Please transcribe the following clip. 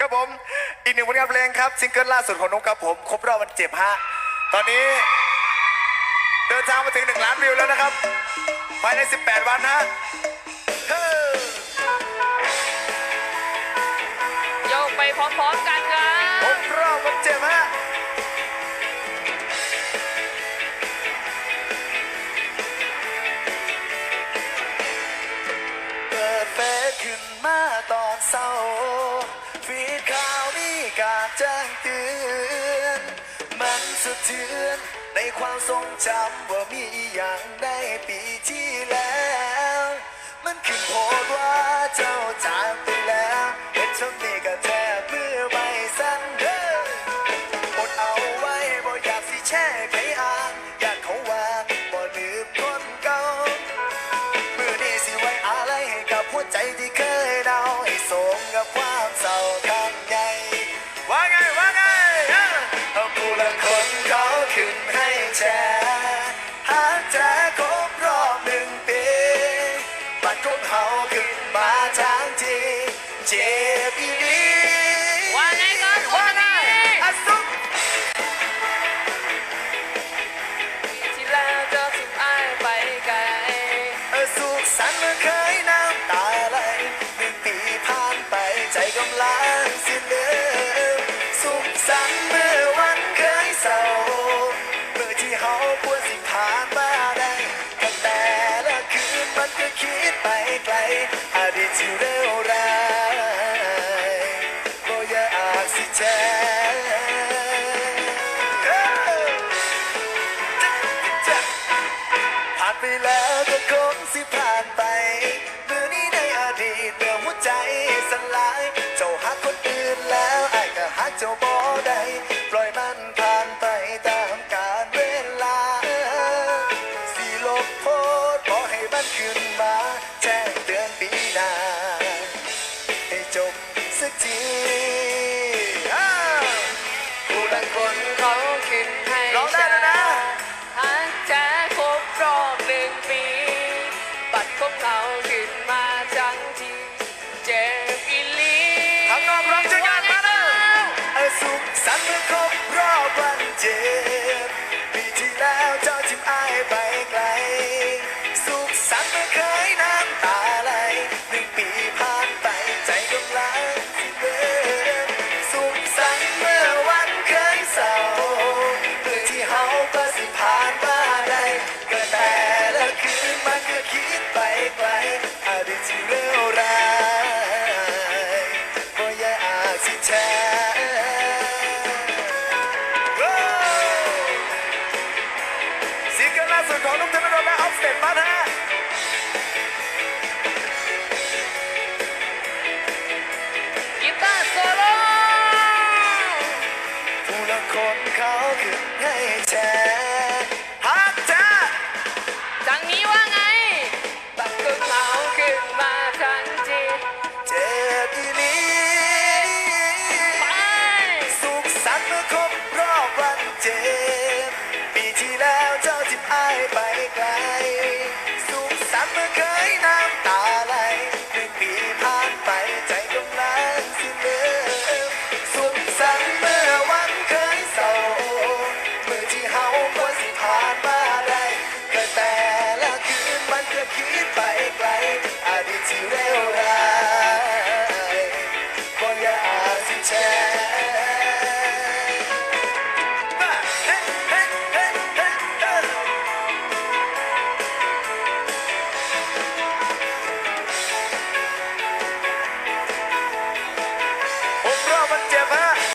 ครับผมอีกหนึ่งผลงานเพลงครับซิงเกิลล่าสุดของนุ๊กครับผมครบรอบวันเจ็บฮะตอนนี้ เดินทางมาถึง 1 ล้านวิวแล้วนะครับภายใน 18 วันฮะเฮ้อโยกไปพร้อมๆกันครัครบบรอบวันเจ็บฮะเปิดเฟซขึ้นมาตอนเศร้าฟีดข่าวากแจ้งเตือน มันสะเทือนในความทรงจำว่ามีอย่างในปีที่แล้ว มันคือโพสต์ว่าเจ้าจากไปแล้วเห็นช่วงนี้ก็แทบมือไม่สั่นเด้ออดเอาไว้บ่อยากสิแช่ใครอ่านอยากเขาว่าบ่ลืมคนเก่าเมื่อนี้สิไว้อะไรให้กับหัวใจที่เคยเดาให้สมกับความเศร้า ทั้งทีเจ็บอีหลีว่าไงครับว่าไงอะซุที่แล้วเจอทิ้งอ้ายไปไกลออสุขสันต์เมื่อเคยน้ำตาไหลหนึ่งปีผ่านไปใจกำลังสิเลืมสุขสันต์เมื่อวันเคยเศร้าเมื่อที่เฮาควรสิผ่านได้ แล้วก็คงสิผ่านไปเมื่อนี้ในอดีตเมื่อหัวใจสลาย เจ้าหักคนอื่นแล้วไอ้ก็หักเจ้าบ่ได้ปล่อยมันผ่านไปตามกาลเวลา สิลบโพสต์ขอให้มันขึ้นมา สันเมื่อครบรอบวันเจ็บปีที่แล้วเจ้าทิมอายไปไกล อฟสเตทมาฮะกีตาร์โซโล่ผู้ละคนเขาขึ้นให้แชร์ฮักจ้าทางนี้ว่าไงบัตรของเขาขึ้นมาทันทีเจ็บอีหลีไป สุขสันต์เมื่อครบรอบวันเจ็บปีที่แล้วเจ้าทิมอายไปไกล อ